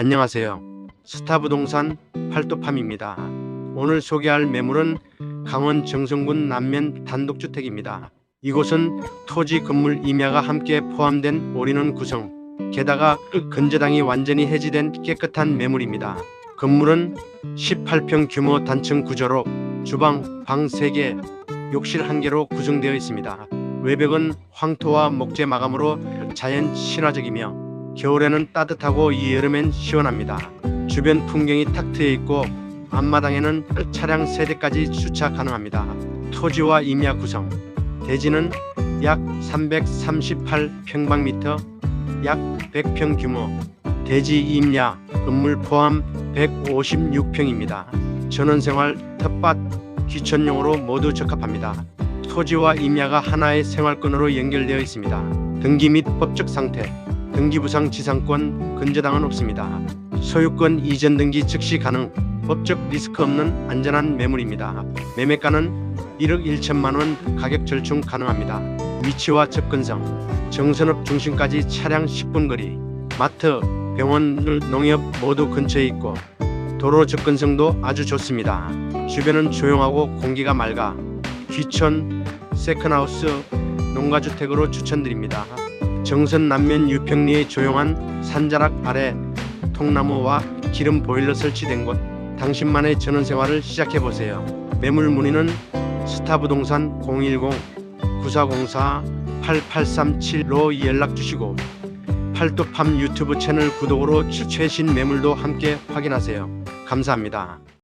안녕하세요. 스타부동산 팔도팜입니다. 오늘 소개할 매물은 강원 정성군 남면 단독주택입니다. 이곳은 토지 건물 임야가 함께 포함된 올인원 구성, 게다가 건재당이 완전히 해지된 깨끗한 매물입니다. 건물은 18평 규모 단층 구조로 주방, 방 3개, 욕실 1개로 구성되어 있습니다. 외벽은 황토와 목재 마감으로 자연 친화적이며 겨울에는 따뜻하고 여름엔 시원합니다. 주변 풍경이 탁 트여 있고 앞마당에는 차량 세대까지 주차 가능합니다. 토지와 임야 구성 대지는 약 338평방미터, 약 100평 규모, 대지 임야 건물 포함 156평입니다. 전원생활, 텃밭, 귀촌용으로 모두 적합합니다. 토지와 임야가 하나의 생활권으로 연결되어 있습니다. 등기 및 법적 상태, 등기부상 지상권, 근저당은 없습니다. 소유권 이전 등기 즉시 가능, 법적 리스크 없는 안전한 매물입니다. 매매가는 1억 1천만 원 가격 절충 가능합니다. 위치와 접근성, 정선업 중심까지 차량 10분 거리, 마트, 병원, 농협 모두 근처에 있고 도로 접근성도 아주 좋습니다. 주변은 조용하고 공기가 맑아 귀촌, 세컨하우스, 농가주택으로 추천드립니다. 정선 남면 유평리의 조용한 산자락 아래 통나무와 기름 보일러 설치된 곳 당신만의 전원생활을 시작해보세요. 매물 문의는 스타부동산 010-9404-8837로 연락주시고 팔도팜 유튜브 채널 구독으로 최신 매물도 함께 확인하세요. 감사합니다.